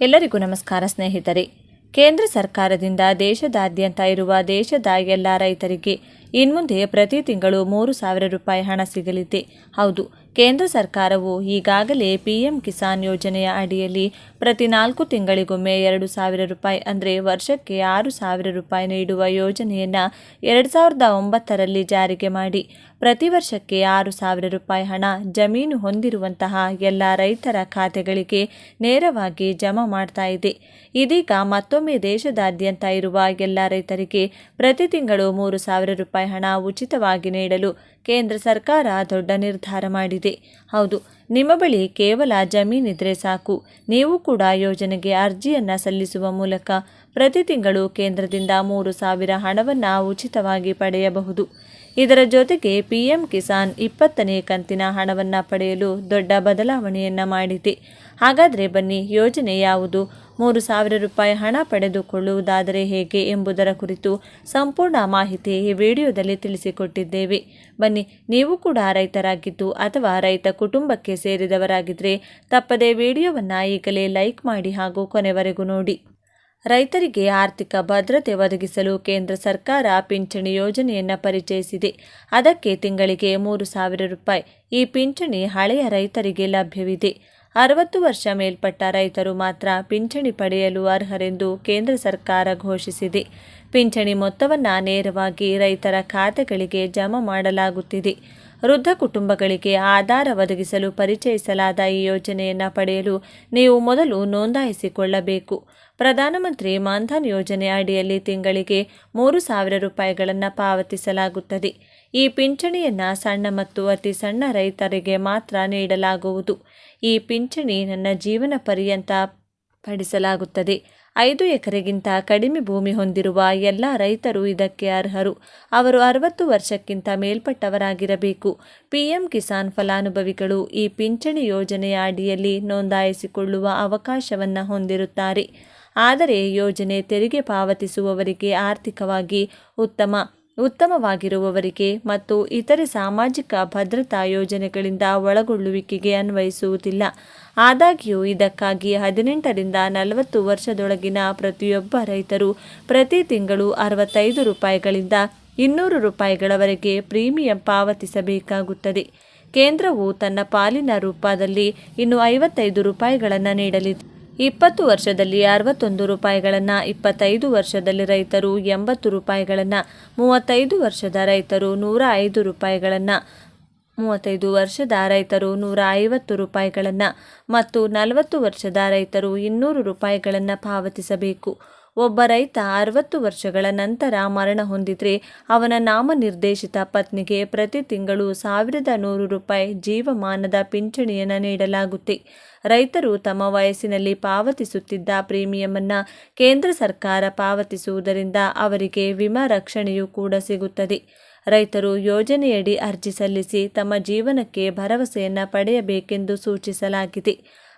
ಎಲ್ಲರಿಗೂ ನಮಸ್ಕಾರ ಸ್ನೇಹಿತರೆ. ಕೇಂದ್ರ ಸರ್ಕಾರದಿಂದ ದೇಶದಾದ್ಯಂತ ಇರುವ ದೇಶದ ಎಲ್ಲ ರೈತರಿಗೆ ಇನ್ಮುಂದೆ ಪ್ರತಿ ತಿಂಗಳು ಮೂರು ಸಾವಿರ ರೂಪಾಯಿ ಹಣ ಸಿಗಲಿದೆ. ಹೌದು, ಕೇಂದ್ರ ಸರ್ಕಾರವು ಈಗಾಗಲೇ ಪಿಎಂ ಕಿಸಾನ್ ಯೋಜನೆಯ ಅಡಿಯಲ್ಲಿ ಪ್ರತಿ ನಾಲ್ಕು ತಿಂಗಳಿಗೊಮ್ಮೆ ಎರಡು ಸಾವಿರ ರೂಪಾಯಿ ಅಂದರೆ ವರ್ಷಕ್ಕೆ ಆರು ಸಾವಿರ ರೂಪಾಯಿ ನೀಡುವ ಯೋಜನೆಯನ್ನು ಎರಡು ಸಾವಿರದ ಒಂಬತ್ತರಲ್ಲಿ ಜಾರಿಗೆ ಮಾಡಿ. ಪ್ರತಿ ವರ್ಷಕ್ಕೆ ಆರು ಸಾವಿರ ರೂಪಾಯಿ ಹಣ ಜಮೀನು ಹೊಂದಿರುವಂತಹ ಎಲ್ಲ ರೈತರ ಖಾತೆಗಳಿಗೆ ನೇರವಾಗಿ ಜಮಾ ಮಾಡ್ತಾ ಇದೆ. ಇದೀಗ ಮತ್ತೊಮ್ಮೆ ದೇಶದಾದ್ಯಂತ ಇರುವ ಎಲ್ಲ ರೈತರಿಗೆ ಪ್ರತಿ ತಿಂಗಳು ಮೂರು ಸಾವಿರ ರೂಪಾಯಿ ಹಣ ಉಚಿತವಾಗಿ ನೀಡಲು ಕೇಂದ್ರ ಸರ್ಕಾರ ದೊಡ್ಡ ನಿರ್ಧಾರ ಮಾಡಿದೆ. ಹೌದು, ನಿಮ್ಮ ಬಳಿ ಕೇವಲ ಜಮೀನಿದ್ರೆ ಸಾಕು. ನೀವು ಕೂಡ ಯೋಜನೆಗೆ ಅರ್ಜಿಯನ್ನು ಸಲ್ಲಿಸುವ ಮೂಲಕ ಪ್ರತಿ ತಿಂಗಳು ಕೇಂದ್ರದಿಂದ ಮೂರು ಸಾವಿರ ಹಣವನ್ನು ಉಚಿತವಾಗಿ ಪಡೆಯಬಹುದು. ಇದರ ಜೊತೆಗೆ ಪಿಎಂ ಕಿಸಾನ್ ಇಪ್ಪತ್ತನೇ ಕಂತಿನ ಹಣವನ್ನು ಪಡೆಯಲು ದೊಡ್ಡ ಬದಲಾವಣೆಯನ್ನು ಮಾಡಿದೆ. ಹಾಗಾದರೆ ಬನ್ನಿ, ಯೋಜನೆ ಯಾವುದು? ಮೂರು ಸಾವಿರ ರೂಪಾಯಿ ಹಣ ಪಡೆದುಕೊಳ್ಳುವುದಾದರೆ ಹೇಗೆ ಎಂಬುದರ ಕುರಿತು ಸಂಪೂರ್ಣ ಮಾಹಿತಿ ಈ ವಿಡಿಯೋದಲ್ಲಿ ತಿಳಿಸಿಕೊಟ್ಟಿದ್ದೇವೆ. ಬನ್ನಿ, ನೀವು ಕೂಡ ರೈತರಾಗಿದ್ದು ಅಥವಾ ರೈತ ಕುಟುಂಬಕ್ಕೆ ಸೇರಿದವರಾಗಿದ್ದರೆ ತಪ್ಪದೇ ವಿಡಿಯೋವನ್ನು ಈಗಲೇ ಲೈಕ್ ಮಾಡಿ ಹಾಗೂ ಕೊನೆವರೆಗೂ ನೋಡಿ. ರೈತರಿಗೆ ಆರ್ಥಿಕ ಭದ್ರತೆ ಒದಗಿಸಲು ಕೇಂದ್ರ ಸರ್ಕಾರ ಪಿಂಚಣಿ ಯೋಜನೆಯನ್ನು ಪರಿಚಯಿಸಿದೆ. ಅದಕ್ಕೆ ತಿಂಗಳಿಗೆ ಮೂರು ಸಾವಿರ ರೂಪಾಯಿ ಈ ಪಿಂಚಣಿ ಹಳೆಯ ರೈತರಿಗೆ ಲಭ್ಯವಿದೆ. ಅರವತ್ತು ವರ್ಷ ಮೇಲ್ಪಟ್ಟ ರೈತರು ಮಾತ್ರ ಪಿಂಚಣಿ ಪಡೆಯಲು ಅರ್ಹರೆಂದು ಕೇಂದ್ರ ಸರ್ಕಾರ ಘೋಷಿಸಿದೆ. ಪಿಂಚಣಿ ಮೊತ್ತವನ್ನು ನೇರವಾಗಿ ರೈತರ ಖಾತೆಗಳಿಗೆ ಜಮಾ ಮಾಡಲಾಗುತ್ತಿದೆ. ವೃದ್ಧ ಕುಟುಂಬಗಳಿಗೆ ಆಧಾರ ಒದಗಿಸಲು ಪರಿಚಯಿಸಲಾದ ಈ ಯೋಜನೆಯನ್ನು ಪಡೆಯಲು ನೀವು ಮೊದಲು ನೋಂದಾಯಿಸಿಕೊಳ್ಳಬೇಕು. ಪ್ರಧಾನಮಂತ್ರಿ ಮಾನ್ಧನ್ ಯೋಜನೆ ಅಡಿಯಲ್ಲಿ ತಿಂಗಳಿಗೆ ಮೂರು ಸಾವಿರ ರೂಪಾಯಿಗಳನ್ನು ಪಾವತಿಸಲಾಗುತ್ತದೆ. ಈ ಪಿಂಚಣಿಯನ್ನು ಸಣ್ಣ ಮತ್ತು ಅತಿ ಸಣ್ಣ ರೈತರಿಗೆ ಮಾತ್ರ ನೀಡಲಾಗುವುದು. ಈ ಪಿಂಚಣಿ ನನ್ನ ಜೀವನ ಪರ್ಯಂತ ಪಡಿಸಲಾಗುತ್ತದೆ. ಐದು ಎಕರೆಗಿಂತ ಕಡಿಮೆ ಭೂಮಿ ಹೊಂದಿರುವ ಎಲ್ಲ ರೈತರು ಇದಕ್ಕೆ ಅರ್ಹರು. ಅವರು ಅರವತ್ತು ವರ್ಷಕ್ಕಿಂತ ಮೇಲ್ಪಟ್ಟವರಾಗಿರಬೇಕು. ಪಿಎಂ ಕಿಸಾನ್ ಫಲಾನುಭವಿಗಳು ಈ ಪಿಂಚಣಿ ಯೋಜನೆಯ ಅಡಿಯಲ್ಲಿ ನೋಂದಾಯಿಸಿಕೊಳ್ಳುವ ಅವಕಾಶವನ್ನು ಹೊಂದಿರುತ್ತಾರೆ. ಆದರೆ ಯೋಜನೆ ತೆರಿಗೆ ಪಾವತಿಸುವವರಿಗೆ ಆರ್ಥಿಕವಾಗಿ ಉತ್ತಮ. ಉತ್ತಮವಾಗಿರುವವರಿಗೆ ಮತ್ತು ಇತರೆ ಸಾಮಾಜಿಕ ಭದ್ರತಾ ಯೋಜನೆಗಳಿಂದ ಒಳಗೊಳ್ಳುವಿಕೆಗೆ ಅನ್ವಯಿಸುವುದಿಲ್ಲ. ಆದಾಗ್ಯೂ, ಇದಕ್ಕಾಗಿ ಹದಿನೆಂಟರಿಂದ ನಲವತ್ತು ವರ್ಷದೊಳಗಿನ ಪ್ರತಿಯೊಬ್ಬ ರೈತರು ಪ್ರತಿ ತಿಂಗಳು ಅರವತ್ತೈದು ರೂಪಾಯಿಗಳಿಂದ ಇನ್ನೂರು ರೂಪಾಯಿಗಳವರೆಗೆ ಪ್ರೀಮಿಯಂ ಪಾವತಿಸಬೇಕಾಗುತ್ತದೆ. ಕೇಂದ್ರವು ತನ್ನ ಪಾಲಿನ ರೂಪದಲ್ಲಿ ಇನ್ನು ಐವತ್ತೈದು ರೂಪಾಯಿಗಳನ್ನು ನೀಡಲಿದೆ. ಇಪ್ಪತ್ತು ವರ್ಷದಲ್ಲಿ ಅರವತ್ತೊಂದು ರೂಪಾಯಿಗಳನ್ನು, ಇಪ್ಪತ್ತೈದು ವರ್ಷದಲ್ಲಿ ರೈತರು ಎಂಬತ್ತು ರೂಪಾಯಿಗಳನ್ನು, ಮೂವತ್ತೈದು ವರ್ಷದ ರೈತರು ನೂರ ಐದು ರೂಪಾಯಿಗಳನ್ನು, ಮೂವತ್ತೈದು ವರ್ಷದ ರೈತರು ನೂರ ಐವತ್ತು ರೂಪಾಯಿಗಳನ್ನು ಮತ್ತು ನಲವತ್ತು ವರ್ಷದ ರೈತರು ಇನ್ನೂರು ರೂಪಾಯಿಗಳನ್ನು ಪಾವತಿಸಬೇಕು. ಒಬ್ಬ ರೈತ ಅರವತ್ತು ವರ್ಷಗಳ ನಂತರ ಮರಣ ಹೊಂದಿದ್ರೆ ಅವನ ನಾಮನಿರ್ದೇಶಿತ ಪತ್ನಿಗೆ ಪ್ರತಿ ತಿಂಗಳು ಸಾವಿರದ ನೂರು ರೂಪಾಯಿ ಜೀವಮಾನದ ಪಿಂಚಣಿಯನ್ನು ನೀಡಲಾಗುತ್ತೆ. ರೈತರು ತಮ್ಮ ವಯಸ್ಸಿನಲ್ಲಿ ಪಾವತಿಸುತ್ತಿದ್ದ ಪ್ರೀಮಿಯಮನ್ನು ಕೇಂದ್ರ ಸರ್ಕಾರ ಪಾವತಿಸುವುದರಿಂದ ಅವರಿಗೆ ವಿಮಾ ರಕ್ಷಣೆಯೂ ಕೂಡ ಸಿಗುತ್ತದೆ. ರೈತರು ಯೋಜನೆಯಡಿ ಅರ್ಜಿ ಸಲ್ಲಿಸಿ ತಮ್ಮ ಜೀವನಕ್ಕೆ ಭರವಸೆಯನ್ನು ಪಡೆಯಬೇಕೆಂದು ಸೂಚಿಸಲಾಗಿದೆ.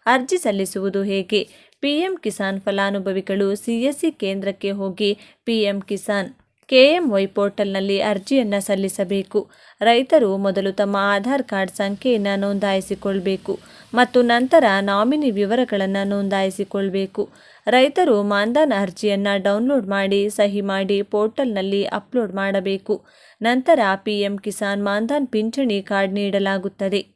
ಅರ್ಜಿ ಸಲ್ಲಿಸುವುದು ಹೇಗೆ? ಪಿಎಂ ಕಿಸಾನ್ ಫಲಾನುಭವಿಗಳು ಸಿಎಸ್ಸಿ ಕೇಂದ್ರಕ್ಕೆ ಹೋಗಿ ಪಿಎಂ ಕಿಸಾನ್ ಕೆಎಂವೈ ಪೋರ್ಟಲ್ನಲ್ಲಿ ಅರ್ಜಿಯನ್ನು ಸಲ್ಲಿಸಬೇಕು. ರೈತರು ಮೊದಲು ತಮ್ಮ ಆಧಾರ್ ಕಾರ್ಡ್ ಸಂಖ್ಯೆಯನ್ನು ನೋಂದಾಯಿಸಿಕೊಳ್ಬೇಕು ಮತ್ತು ನಂತರ ನಾಮಿನಿ ವಿವರಗಳನ್ನು ನೋಂದಾಯಿಸಿಕೊಳ್ಬೇಕು. ರೈತರು ಮಾನ್ಧನ್ ಅರ್ಜಿಯನ್ನು ಡೌನ್ಲೋಡ್ ಮಾಡಿ, ಸಹಿ ಮಾಡಿ ಪೋರ್ಟಲ್ನಲ್ಲಿ ಅಪ್ಲೋಡ್ ಮಾಡಬೇಕು. ನಂತರ ಪಿಎಂ ಕಿಸಾನ್ ಮಾನ್ಧನ್ ಪಿಂಚಣಿ ಕಾರ್ಡ್ ನೀಡಲಾಗುತ್ತದೆ.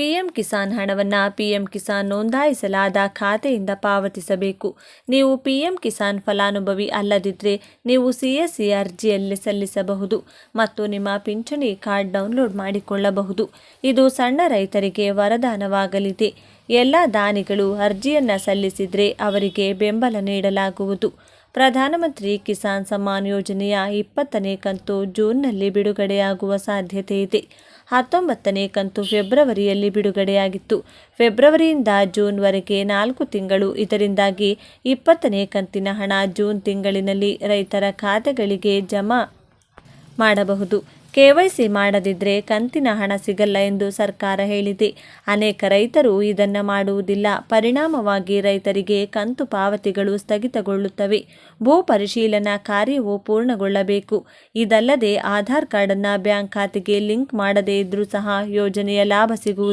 ಪಿಎಂ ಕಿಸಾನ್ ಹಣವನ್ನು ಪಿಎಂ ಕಿಸಾನ್ ನೋಂದಾಯಿಸಲಾದ ಖಾತೆಯಿಂದ ಪಾವತಿಸಬೇಕು. ನೀವು ಪಿಎಂ ಕಿಸಾನ್ ಫಲಾನುಭವಿ ಅಲ್ಲದಿದ್ದರೆ ನೀವು ಸಿಎಸ್ಸಿ ಅರ್ಜಿಯಲ್ಲಿ ಸಲ್ಲಿಸಬಹುದು ಮತ್ತು ನಿಮ್ಮ ಪಿಂಚಣಿ ಕಾರ್ಡ್ ಡೌನ್ಲೋಡ್ ಮಾಡಿಕೊಳ್ಳಬಹುದು. ಇದು ಸಣ್ಣ ರೈತರಿಗೆ ವರದಾನವಾಗಲಿದೆ. ಎಲ್ಲ ದಾನಿಗಳು ಅರ್ಜಿಯನ್ನು ಸಲ್ಲಿಸಿದರೆ ಅವರಿಗೆ ಬೆಂಬಲ ನೀಡಲಾಗುವುದು. ಪ್ರಧಾನಮಂತ್ರಿ ಕಿಸಾನ್ ಸಮ್ಮಾನ್ ಯೋಜನೆಯ ಇಪ್ಪತ್ತನೇ ಕಂತು ಜೂನ್ನಲ್ಲಿ ಬಿಡುಗಡೆಯಾಗುವ ಸಾಧ್ಯತೆ ಇದೆ. ಹತ್ತೊಂಬತ್ತನೇ ಕಂತು ಫೆಬ್ರವರಿಯಲ್ಲಿ ಬಿಡುಗಡೆಯಾಗಿತ್ತು. ಫೆಬ್ರವರಿಯಿಂದ ಜೂನ್ವರೆಗೆ ನಾಲ್ಕು ತಿಂಗಳು, ಇದರಿಂದಾಗಿ ಇಪ್ಪತ್ತನೇ ಕಂತಿನ ಹಣ ಜೂನ್ ತಿಂಗಳಿನಲ್ಲಿ ರೈತರ ಖಾತೆಗಳಿಗೆ ಜಮಾ ಮಾಡಬಹುದು. ಕೆವೈಸಿ ಮಾಡದಿದ್ದರೆ ಕಂತಿನ ಹಣ ಸಿಗಲ್ಲ ಎಂದು ಸರ್ಕಾರ ಹೇಳಿದೆ. ಅನೇಕ ರೈತರು ಇದನ್ನು ಮಾಡುವುದಿಲ್ಲ. ಪರಿಣಾಮವಾಗಿ ರೈತರಿಗೆ ಕಂತು ಪಾವತಿಗಳು ಸ್ಥಗಿತಗೊಳ್ಳುತ್ತವೆ. ಭೂ ಪರಿಶೀಲನಾ ಕಾರ್ಯವು ಪೂರ್ಣಗೊಳ್ಳಬೇಕು. ಇದಲ್ಲದೆ ಆಧಾರ್ ಕಾರ್ಡನ್ನು ಬ್ಯಾಂಕ್ ಖಾತೆಗೆ ಲಿಂಕ್ ಮಾಡದೇ ಇದ್ರೂ ಸಹ ಯೋಜನೆಯ ಲಾಭ ಸಿಗುವುದಿಲ್ಲ.